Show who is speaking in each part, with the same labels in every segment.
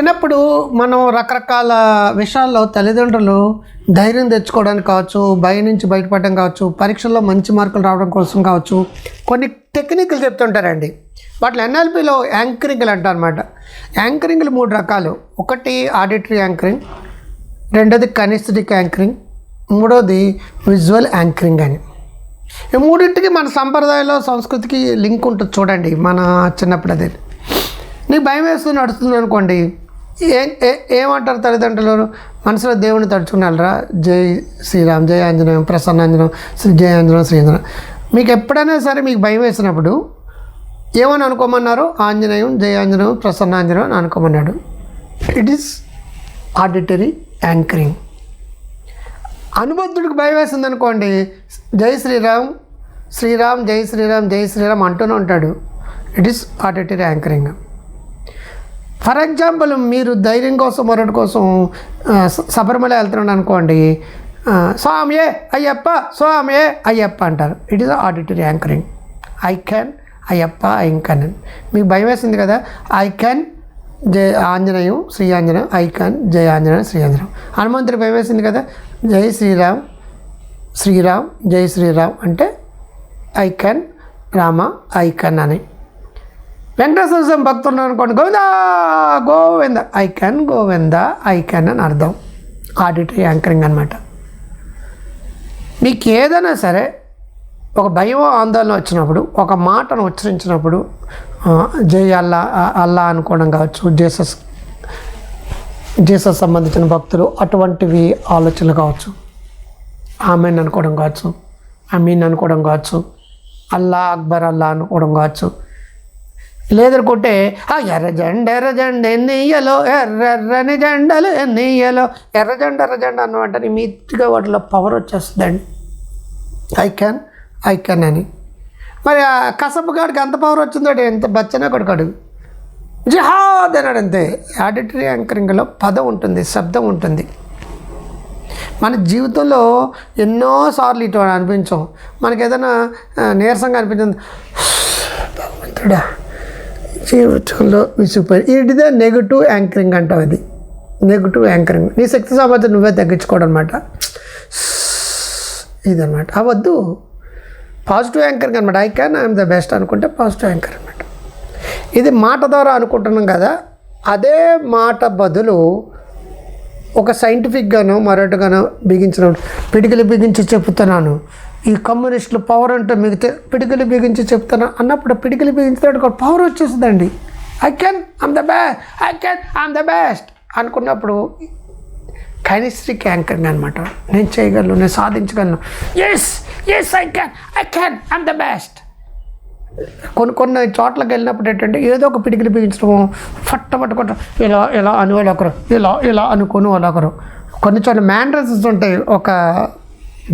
Speaker 1: చిన్నప్పుడు మనం రకరకాల విషయాల్లో తల్లిదండ్రులు ధైర్యం తెచ్చుకోవడానికి కావచ్చు భయం నుంచి బయటపడడం కావచ్చు పరీక్షల్లో మంచి మార్కులు రావడం కోసం కావచ్చు కొన్ని టెక్నిక్లు చెప్తుంటారండి. వాటిలో ఎన్ఎల్పిలో యాంకరింగ్లు అంటారు అనమాట యాంకరింగ్లు మూడు రకాలు. ఒకటి ఆడిటరీ యాంకరింగ్ రెండోది కనిస్థిటిక్ యాంకరింగ్ మూడోది విజువల్ యాంకరింగ్ అని. ఈ మూడింటికి మన సంప్రదాయంలో సంస్కృతికి లింక్ ఉంటుంది చూడండి మన చిన్నప్పుడు అదే నీకు భయం వేస్తుంది నడుస్తుంది అనుకోండి ఏ ఏ- ఏమంటారు తల్లిదండ్రులు? మనసులో దేవుని తడుచుకున్నారా జై శ్రీరామ్ జై ఆంజనేయం ప్రసన్నాంజనం శ్రీ జై ఆంజనేయం శ్రీంజనం మీకు ఎప్పుడైనా సరే మీకు భయం వేసినప్పుడు ఏమని అనుకోమన్నారు? ఆంజనేయం జై ఆంజనేయం ప్రసన్నాంజనేయం అని అనుకోమన్నాడు. ఇట్ ఈస్ ఆడిటరీ యాంకరింగ్ అనుబద్ధుడికి భయం వేసింది అనుకోండి జై శ్రీరామ్ శ్రీరామ్ జై శ్రీరామ్ జై శ్రీరామ్ అంటూనే ఉంటాడు. It is auditory anchoring for example మీరు ధైర్యం కోసం మరొకటి కోసం శబరిమల వెళ్తున్నాడు అనుకోండి స్వామియే అయ్యప్ప స్వామియే అయ్యప్ప అంటారు. It is auditory anchoring I can Ayyappa I అని మీకు భయం వేసింది కదా? ఐ క్యాన్ జై ఆంజనేయం శ్రీ ఆంజనేయం ఐ క్యాన్ జయ ఆంజనేయం శ్రీ ఆంజనేయం. హనుమంతుడి భయం వేసింది కదా? జై శ్రీరామ్ శ్రీరామ్ జై శ్రీరామ్ అంటే I can Rama I can అని. వెంకటేశ్వర స్వామి భక్తులు అనుకోండి Govinda Govinda. I can Govinda I can అని అర్థం. ఆడిటరీ యాంకరింగ్ అనమాట మీకు ఏదైనా సరే ఒక భయం ఆందోళన వచ్చినప్పుడు ఒక మాటను ఉచ్చరించినప్పుడు జై అల్లా అల్లా అనుకోవడం కావచ్చు జీసస్ జీసస్ సంబంధించిన భక్తులు అటువంటివి ఆలోచనలు కావచ్చు. ఆమెన్ అనుకోవడం కావచ్చు అమీన్ అనుకోవడం కావచ్చు అల్లా అక్బర్ అల్లా అనుకోవడం కావచ్చు లేదనుకుంటే ఆ ఎర్ర జెండ ఎర్ర జెండ ఎన్నియ్యలో ఎర్రెర్రని జెండలు ఎన్నియ్యలో ఎర్ర జెండ ఎర్ర జెండ అన్నమాట. మీతిగా వాటిలో పవర్ వచ్చేస్తుందండి. ఐ క్యాన్ ఐ క్యాన్ అని. మరి ఆ కసపు ఎంత పవర్ వచ్చిందో ఎంత బచ్చన కొడుకాడు జిహాద్ అన్నాడు అంతే. ఆడిటరీ యాంకరింగ్లో పదం ఉంటుంది శబ్దం ఉంటుంది. మన జీవితంలో ఎన్నోసార్లు ఇటు అనిపించాం. మనకి ఏదైనా నీరసంగా అనిపించింది. భగవంతుడా. జీవితంలో విసిగిపోయి ఇదే నెగిటివ్ యాంకరింగ్ అంటాం అది నెగిటివ్ యాంకరింగ్ నీ శక్తి సామర్థ్యం నువ్వే తగ్గించుకోవడం అనమాట ఇదనమాట అవద్దు పాజిటివ్ యాంకరింగ్ అనమాట I can I'm the best అనుకుంటే పాజిటివ్ యాంకర్ అనమాట ఇది మాట ద్వారా అనుకుంటున్నాం కదా అదే మాట బదులు ఒక సైంటిఫిక్గాను మరొకటిగాను బిగించిన పిడికిలి బిగించి చెప్తున్నాను ఈ కమ్యూనిస్టులు పవర్ అంటే మిగితే పిడికిలు బిగించి చెప్తాను అన్నప్పుడు పిడికిలి బిగించినప్పుడు పవర్ వచ్చేస్తుందండి I can I'm the best I can I'm the best అనుకున్నప్పుడు కైనిస్టిక్ యాంకరింగ్ అనమాట నేను చేయగలను నేను సాధించగలను. Yes yes I can I can I'm the best కొన్ని కొన్ని చోట్లకి వెళ్ళినప్పుడు ఏంటంటే ఏదో ఒక పిడికిలు బిగించడము ఫట్ట కొట్ట ఇలా ఇలా అని వాళ్ళు ఒకరు ఇలా ఇలా అనుకుని వాళ్ళు ఒకరు కొన్ని చోట్ల మ్యాండ్రసెస్ ఉంటాయి. ఒక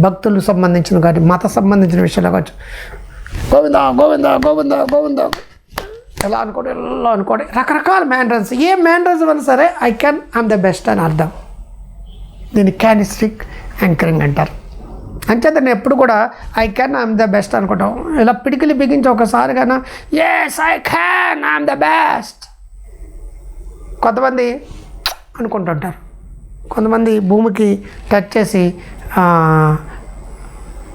Speaker 1: భక్తులకు సంబంధించిన కానీ మత సంబంధించిన విషయాలు కావచ్చు. గోవింద గోవింద గోవింద గోవింద. ఎలా అనుకోండి ఎలా అనుకోండి. రకరకాల మ్యాండ్రన్స్ ఏ మ్యాండ్రన్స్ వల్ల సరే I can I'm the best అని అర్థం. దీన్ని క్యానిస్టిక్ యాంకరింగ్ అంటారు. అంచేత నేను ఎప్పుడు కూడా I can I'm the best అనుకుంటాం. ఇలా పిడికిలి బిగించి ఒకసారి కన్నా yes I can I'm the best కొంతమంది అనుకుంటుంటారు. కొంతమంది భూమికి టచ్ చేసి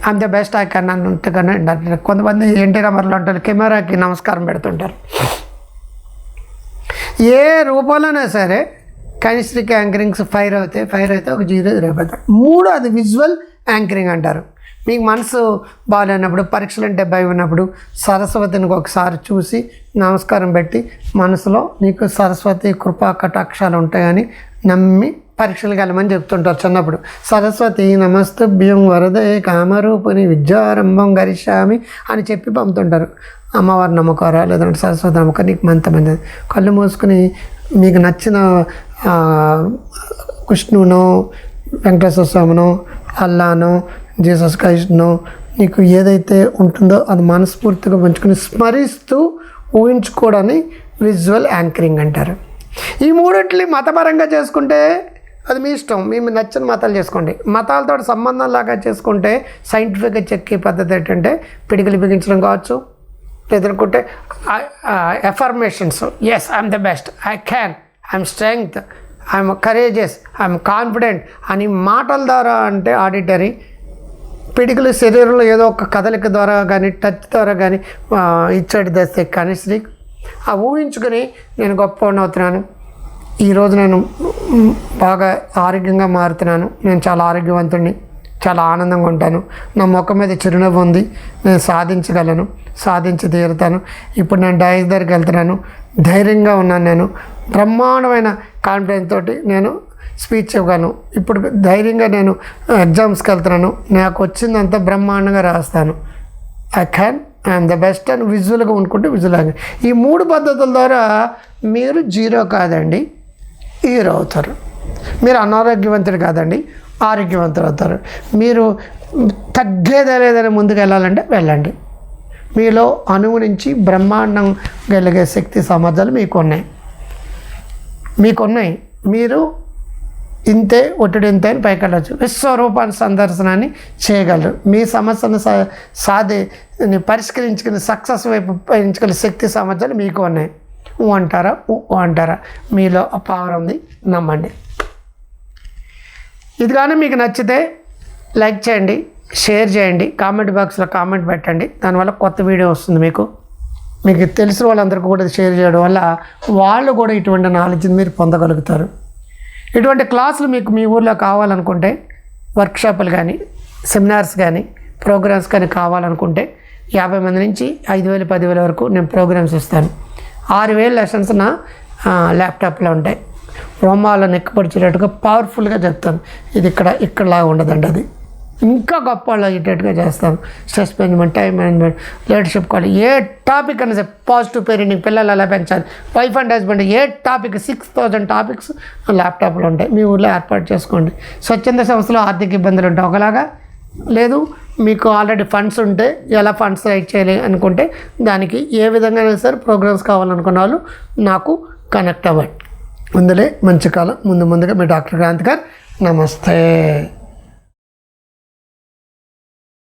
Speaker 1: I'm the best I can అన్నట్టుగానే కొంతమంది ఎన్టీ రామారావు అంటారు కెమెరాకి నమస్కారం పెడుతుంటారు. ఏ రూపంలోనే సరే కనిష్ఠిక యాంకరింగ్స్ ఫైర్ అవుతాయి ఫైర్ అయితే ఒక జీరో రేపడతారు మూడు అది విజువల్ యాంకరింగ్ అంటారు. మీకు మనసు బాగాలేనప్పుడు పరీక్షలు అంటే భయం ఉన్నప్పుడు సరస్వతిని ఒకసారి చూసి నమస్కారం పెట్టి మనసులో నీకు సరస్వతి కృపా కటాక్షాలు ఉంటాయని నమ్మి పరీక్షలు కలమని చెప్తుంటారు చిన్నప్పుడు. సరస్వతి నమస్తభ్యం వరదే కామరూపుని విద్యారంభం గరిష్యామి అని చెప్పి పంపుతుంటారు. అమ్మవారి నమ్మకారా లేదంటే సరస్వతి నమ్మకం నీకు మంత మంచిది కళ్ళు మూసుకుని మీకు నచ్చిన ఆ, కృష్ణునో వెంకటేశ్వర స్వామినో అల్లానో జీసస్ క్రైస్ట్నో నీకు ఏదైతే ఉంటుందో అది మనస్ఫూర్తిగా పంచుకుని స్మరిస్తూ ఊహించుకోవడాన్ని విజువల్ యాంకరింగ్ అంటారు. ఈ మూడింటిని మతపరంగా చేసుకుంటే అది మీ ఇష్టం. మేము నచ్చిన మతాలు చేసుకోండి. మతాలతో సంబంధం లాగా చేసుకుంటే సైంటిఫిక్గా చెక్కే పద్ధతి ఏంటంటే పిడికిలు బిగించడం కావచ్చు లేదనుకుంటే affirmations yes I'm the best I can I'm strength I'm courageous I'm confident అని మాటల ద్వారా అంటే ఆడిటరీ పిడికలు శరీరంలో ఏదో ఒక కదలిక ద్వారా కానీ టచ్ ద్వారా కానీ ఇచ్చాడు తెస్తే కానీ శ్రీ ఆ ఊహించుకొని నేను గొప్ప అవుతున్నాను. ఈరోజు నేను బాగా ఆరోగ్యంగా మారుతున్నాను. నేను చాలా ఆరోగ్యవంతుడిని చాలా ఆనందంగా ఉంటాను. నా ముఖం మీద చిరునవ్వు ఉంది. నేను సాధించగలను సాధించి తీరుతాను. ఇప్పుడు నేను డైస్ దగ్గరికి వెళ్తున్నాను. ధైర్యంగా ఉన్నాను నేను. బ్రహ్మాండమైన కాన్ఫిడెన్స్ తోటి నేను స్పీచ్ ఇవ్వగలను. ఇప్పుడు ధైర్యంగా నేను ఎగ్జామ్స్కి వెళ్తున్నాను. నాకు వచ్చిందంతా బ్రహ్మాండంగా రాస్తాను. I can I'm the best అని విజువల్గా ఉండుకుంటే విజువల్ ఈ మూడు పద్ధతుల ద్వారా మీరు జీరో కాదండి. హీరో అవుతారు. మీరు అనారోగ్యవంతుడు కాదండి ఆరోగ్యవంతులు అవుతారు. మీరు తగ్గేదే లేదని ముందుకు వెళ్ళాలంటే వెళ్ళండి. మీలో అణువు నుంచి బ్రహ్మాండం కలిగే శక్తి సామర్థ్యాలు మీకు ఉన్నాయి మీకున్నాయి. మీరు ఇంతే ఒట్టుడు ఇంతే అని పైకెళ్ళచ్చు. విశ్వరూపాన్ని సందర్శనాన్ని చేయగలరు. మీ సమస్యను సా సాధి పరిష్కరించుకుని సక్సెస్ వైపు శక్తి సామర్థ్యాలు మీకు ఉన్నాయి. ఊ అంటారా ఊ అంటారా? మీలో ఆ పవర్ ఉంది. నమ్మండి. ఇది కానీ మీకు నచ్చితే లైక్ చేయండి షేర్ చేయండి కామెంట్ బాక్స్లో కామెంట్ పెట్టండి. దానివల్ల కొత్త వీడియో వస్తుంది మీకు. మీకు తెలిసిన వాళ్ళందరికీ కూడా షేర్ చేయడం వల్ల వాళ్ళు కూడా ఇటువంటి నాలెడ్జ్ని మీరు పొందగలుగుతారు. ఇటువంటి క్లాసులు మీకు మీ ఊర్లో కావాలనుకుంటే వర్క్షాపులు కానీ సెమినార్స్ కానీ ప్రోగ్రామ్స్ కానీ కావాలనుకుంటే యాభై మంది నుంచి ఐదు వేలు పదివేల వరకు నేను ప్రోగ్రామ్స్ ఇస్తాను. ఆరు వేలు లెసన్స్ నా ల్యాప్టాప్లో ఉంటాయి. రోమాలను ఎక్కపరిచేటట్టుగా పవర్ఫుల్గా చెప్తాను. ఇది ఇక్కడ ఇక్కడలా ఉండదండి అది. ఇంకా గొప్ప వాళ్ళు అయ్యేటట్టుగా చేస్తాను. Stress management time management leadership కావాలి ఏ టాపిక్ అయినా సరే పాజిటివ్ పేరెంటింగ్ పిల్లలు ఎలా పెంచాలి? వైఫ్ అండ్ హస్బెండ్ ఏ టాపిక్ సిక్స్ థౌజండ్ టాపిక్స్ ల్యాప్టాప్లో ఉంటాయి. మీ ఊళ్ళో ఏర్పాటు చేసుకోండి. స్వచ్ఛంద సంస్థలో ఆర్థిక ఇబ్బందులు ఉంటాయి. ఒకలాగా లేదు మీకు ఆల్రెడీ ఫండ్స్ ఉంటే ఎలా ఫండ్స్ రైట్ చేయాలి అనుకుంటే దానికి ఏ విధంగా సరే ప్రోగ్రామ్స్ కావాలనుకున్న వాళ్ళు నాకు కనెక్ట్ అవ్వండి. ముందులే మంచి కాలం. ముందు ముందుగా మీ డాక్టర్ క్రాంతి గారు నమస్తే.